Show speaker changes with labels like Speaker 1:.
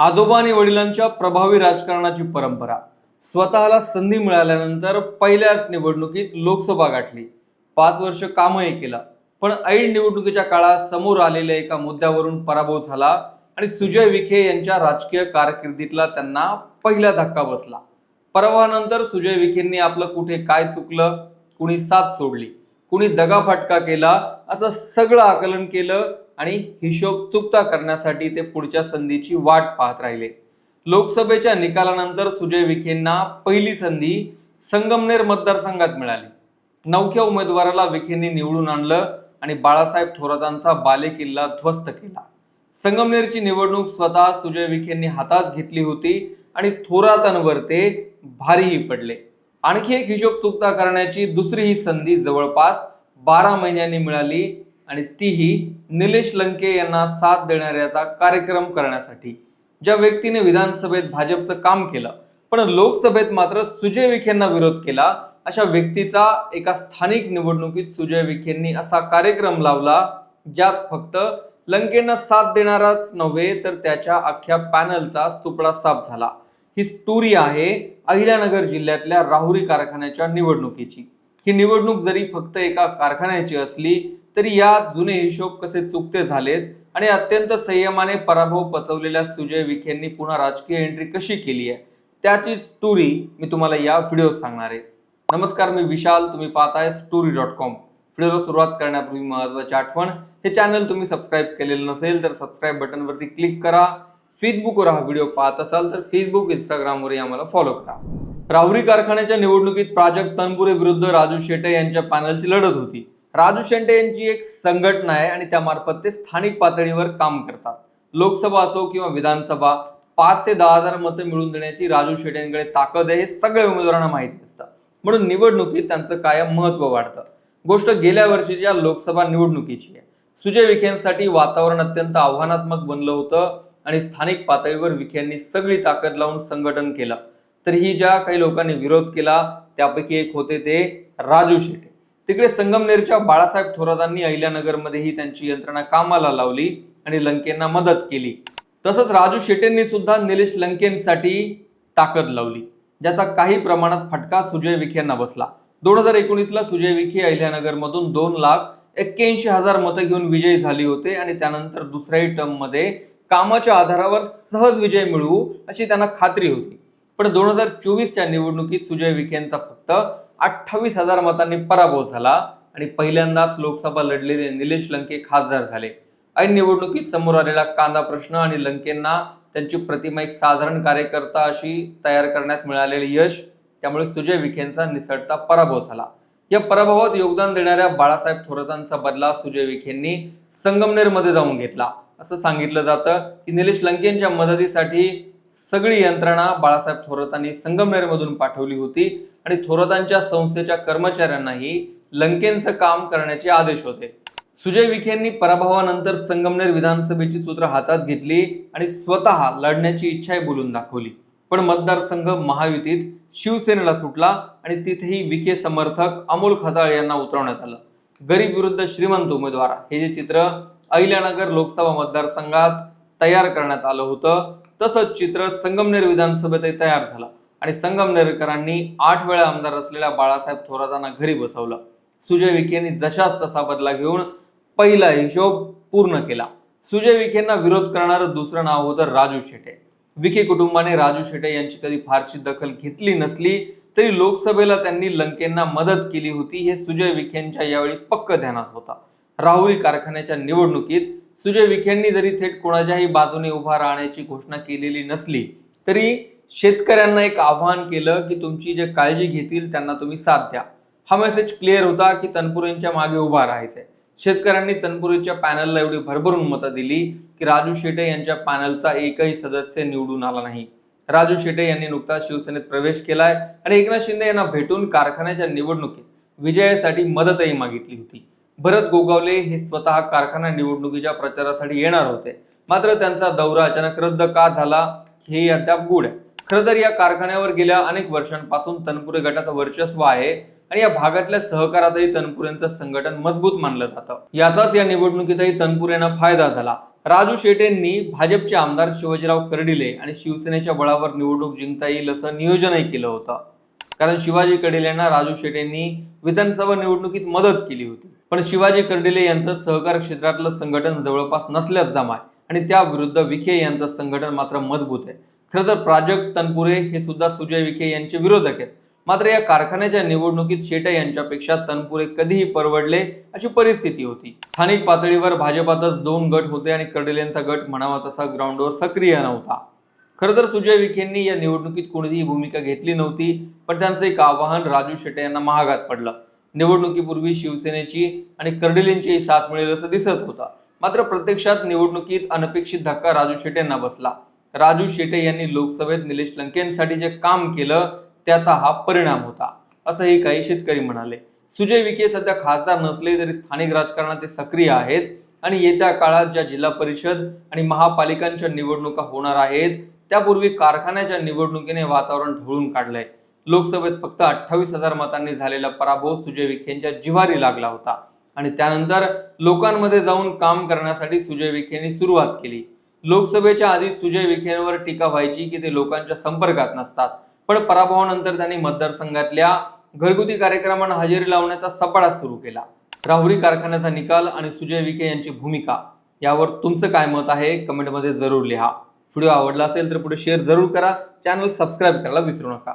Speaker 1: आजोबा आणि वडिलांच्या प्रभावी राजकारणाची परंपरा. स्वतःला संधी मिळाल्यानंतर पहिल्याच निवडणुकीत लोकसभा गाठली. पाच वर्ष कामही केलं पण ऐन निवडणुकीच्या काळात समोर आलेल्या एका मुद्द्यावरून पराभव झाला आणि सुजय विखे यांच्या राजकीय कारकिर्दीतला त्यांना पहिला धक्का बसला. परवानंतर सुजय विखेंनी आपलं कुठे काय चुकलं कुणी साथ सोडली. कुणी दगाफटका केला असं सगळं आकलन केलं आणि हिशोब चुकता करण्यासाठी ते पुढच्या संधीची वाट पाहत राहिले. लोकसभेच्या निकालानंतर सुजय विखेंना पहिली संधी संगमनेर मतदारसंघात मिळाली. नवख्या उमेदवाराला विखेंनी निवडून आणलं आणि बाळासाहेब थोरातांचा बालेकिल्ला ध्वस्त केला. संगमनेरची निवडणूक स्वतः सुजय विखेंनी हातात घेतली होती आणि थोरातांवर ते भारीही पडले. आणखी एक हिशोब चुकता करण्याची दुसरी ही संधी जवळपास बारा महिन्यांनी मिळाली आणि तीही निलेश लंके यांना साथ देणाऱ्याचा कार्यक्रम करण्यासाठी. ज्या व्यक्तीने विधानसभेत भाजपचं काम केलं पण लोकसभेत मात्र सुजय विखेंना विरोध केला अशा व्यक्तीचा एका स्थानिक निवडणुकीत सुजय विखेंनी असा कार्यक्रम लावला ज्यात फक्त लंकेंना साथ देणाराच नव्हे तर त्याच्या अख्ख्या पॅनलचा सुपडा साफ झाला. ही स्टोरी आहे अहिल्यानगर जिल्ह्यातल्या राहुरी कारखान्याच्या निवडणुकीची. ही निवडणूक जरी फक्त एका कारखान्याची असली तरी या जुने हिशोब कसे चुकते झालेत आणि अत्यंत संयमाने पराभव पचवलेल्या सुजय विखेंनी पुन्हा राजकीय एंट्री कशी केली आहे त्याची स्टोरी मी तुम्हाला या व्हिडिओत सांगणार आहे. नमस्कार मी विशाल तुम्ही पाहताय स्टोरी डॉट कॉम व्हिडिओला सुरुवात करण्यापूर्वी महत्वाची आठवण हे चॅनल तुम्ही सबस्क्राईब केलेलं नसेल तर सबस्क्राईब बटनवरती क्लिक करा. फेसबुकवर हा व्हिडिओ पाहत असाल तर फेसबुक इंस्टाग्रामवरही आम्हाला फॉलो करा. राहुरी कारखान्याच्या निवडणुकीत प्राजक्त तनपुरे विरुद्ध राजू शेटे यांच्या पॅनलची लढत होती. राजू शेटे यांची एक संघटना आहे आणि त्यामार्फत ते स्थानिक पातळीवर काम करतात. लोकसभा असो किंवा विधानसभा पाच ते दहा हजार मतं मिळवून देण्याची राजू शेट्यांकडे ताकद आहे हे सगळ्या उमेदवारांना माहीत असतं. म्हणून निवडणुकीत त्यांचं कायम महत्त्व वाढतं. गोष्ट गेल्या वर्षीच्या लोकसभा निवडणुकीची आहे. सुजय विखेंसाठी वातावरण अत्यंत आव्हानात्मक बनलं होतं. आणि स्थानिक पातळीवर विखेंनी सगळी ताकद लावून संघटन केलं. तरीही ज्या काही लोकांनी विरोध केला त्यापैकी एक होते ते राजू शेटे. तिकडे संगमनेरच्या बाळासाहेब थोरातांनी अहिल्यानगरमध्येही त्यांची यंत्रणा कामाला लावली आणि लंकेंना मदत केली. तसंच राजू शेटेंनी सुद्धा निलेश लंकेंसाठी ताकद लावली ज्याचा काही प्रमाणात फटका सुजय विखेंना बसला. दोन हजार एकोणीसला सुजय विखे अहिल्यानगरमधून दोन लाख एक्क्याऐंशी हजार मतं घेऊन विजयी झाली होते आणि त्यानंतर दुसऱ्याही टर्ममध्ये कामाच्या आधारावर सहज विजय मिळवू अशी त्यांना खात्री होती. पण दोन हजार चोवीसच्या निवडणुकीत सुजय विखेंचा फक्त अठ्ठावीस हजार मतांनी पराभव झाला आणि पहिल्यांदाच लोकसभा लढलेले निलेश लंके खासदार झाले. ऐन निवडणुकीत समोर आलेला कांदा प्रश्न आणि लंकेंना त्यांची प्रतिमा एक साधारण कार्यकर्ता अशी तयार करण्यात मिळालेले यश त्यामुळे सुजय विखेंचा निसटता पराभव झाला. या पराभवात योगदान देणाऱ्या बाळासाहेब थोरातांचा बदला सुजय विखेंनी संगमनेरमध्ये जाऊन घेतला. असं सांगितलं जातं की निलेश लंकेंच्या मदतीसाठी सगळी यंत्रणा बाळासाहेब थोरातांनी संगमनेरमधून पाठवली होती आणि थोरातांच्या संस्थेच्या कर्मचाऱ्यांनाही लंकेंचं काम करण्याचे आदेश होते. सुजय विखेंनी पराभवानंतर संगमनेर विधानसभेची सूत्र हातात घेतली आणि स्वतः लढण्याची इच्छाही बोलून दाखवली. पण मतदारसंघ महायुतीत शिवसेनेला सुटला आणि तिथेही विखे समर्थक अमोल खताळ यांना उतरवण्यात आलं. गरीब विरुद्ध श्रीमंत उमेदवार हे जे चित्र अहिल्यानगर लोकसभा मतदारसंघात तयार करण्यात आलं होतं. तसंच चित्र संगमनेर विधानसभेतही तयार झालं आणि संगमनेरकरांनी आठ वेळा आमदार असलेल्या बाळासाहेब थोरातांना घरी बसवलं. सुजय विखेंनी जशाच तसा बदला घेऊन पहिला हिशोब पूर्ण केला. सुजय विखेंना विरोध करणारं दुसरं नाव होतं राजू शेटे. विखे कुटुंबाने राजू शेटे यांची कधी फारशी दखल घेतली नसली तरी लोकसभेला त्यांनी लंकेंना मदत केली होती हे सुजय विखेंच्या यावेळी पक्क ध्यानात होता. राहुरी कारखान्याच्या निवडणुकीत सुजय विखेंनी जरी थेट कोणाच्याही बाजूने उभा राहण्याची घोषणा केलेली नसली तरी शेतकऱ्यांना एक आव्हान केलं की तुमची जे काळजी घेतील त्यांना तुम्ही साथ द्या. हा मेसेज क्लिअर होता की तनपुरेंच्या मागे उभा राहायचंय. शेतकऱ्यांनी तनपुरेच्या पॅनलला एवढी भरभरून मतं दिली की राजू शेटे यांच्या पॅनलचा एकही सदस्य निवडून आला नाही. राजू शेटे यांनी नुकताच शिवसेनेत प्रवेश केलाय आणि एकनाथ शिंदे यांना भेटून कारखान्याच्या निवडणुकीत विजयासाठी मदतही मागितली होती. भरत गोगावले हे स्वतः कारखाना निवडणुकीच्या प्रचारासाठी येणार होते. मात्र त्यांचा दौरा अचानक रद्द का झाला हे अद्याप गूढ आहे. खरं तर या कारखान्यावर गेल्या अनेक वर्षांपासून तनपुरे गटाचं वर्चस्व आहे आणि या भागातल्या सहकारातही तनपुरेंचं संघटन मजबूत मानलं जातं. याचाच या निवडणुकीतही तनपुरेंना फायदा झाला. राजू शेटेंनी भाजपचे आमदार शिवाजीराव कर्डिले आणि शिवसेनेच्या बळावर निवडणूक जिंकता येईल असं नियोजनही केलं होतं. कारण शिवाजी कडेल यांना राजू शेटेंनी विधानसभा निवडणुकीत मदत केली होती. पण शिवाजी कर्डिले यांचं सहकार क्षेत्रातलं संघटन जवळपास नसल्याच जमाय आणि त्या विरुद्ध विखे यांचं संघटन मात्र मजबूत आहे. खरं तर प्राजक्त तनपुरे हे सुद्धा सुजय विखे यांचे विरोधक आहेत. मात्र या कारखान्याच्या निवडणुकीत शेटे यांच्यापेक्षा तनपुरे कधीही परवडले अशी परिस्थिती होती. स्थानिक पातळीवर भाजपातच दोन गट होते आणि कर्डिलेंचा गट म्हणावा तसा ग्राउंडवर सक्रिय नव्हता. खरं तर सुजय विखेंनी या निवडणुकीत कोणतीही भूमिका घेतली नव्हती पण त्यांचं एक आवाहन राजू शेट्टे यांना महागात पडलं. निवडणुकीपूर्वी शिवसेनेची आणि कर्डिलेंचीही साथ मिळेल असं दिसत होता. मात्र प्रत्यक्षात निवडणुकीत अनपेक्षित धक्का राजू शेट्टेंना बसला. राजू शेटे यांनी लोकसभेत निलेश लंकेंसाठी जे काम केलं त्याचा हा परिणाम होता असंही काही शेतकरी म्हणाले. सुजय विखे सध्या खासदार नसले तरी स्थानिक राजकारणात ते सक्रिय आहेत आणि येत्या काळात ज्या जिल्हा परिषद आणि महापालिकांच्या निवडणुका होणार आहेत त्यापूर्वी कारखान्याच्या निवडणुकीने वातावरण ढवळून काढलंय. लोकसभेत फक्त अठ्ठावीस हजार मतांनी झालेला पराभव सुजय विखेंच्या जिव्हारी लागला होता. आणि त्यानंतर लोकांमध्ये जाऊन काम करण्यासाठी सुजय विखेंनी सुरुवात केली. लोकसभेच्या आधी सुजय विखेंवर टीका व्हायची की ते लोकांच्या संपर्कात नसतात. पण पराभवानंतर त्यांनी मतदारसंघातल्या घरगुती कार्यक्रमांना हजेरी लावण्याचा सपाटा सुरू केला. राहुरी कारखान्याचा निकाल आणि सुजय विखे यांची भूमिका यावर तुमचं काय मत आहे? कमेंटमध्ये जरूर लिहा. व्हिडिओ आवडला असेल तर पुढे शेअर जरूर करा. चॅनल सबस्क्राईब करायला विसरू नका.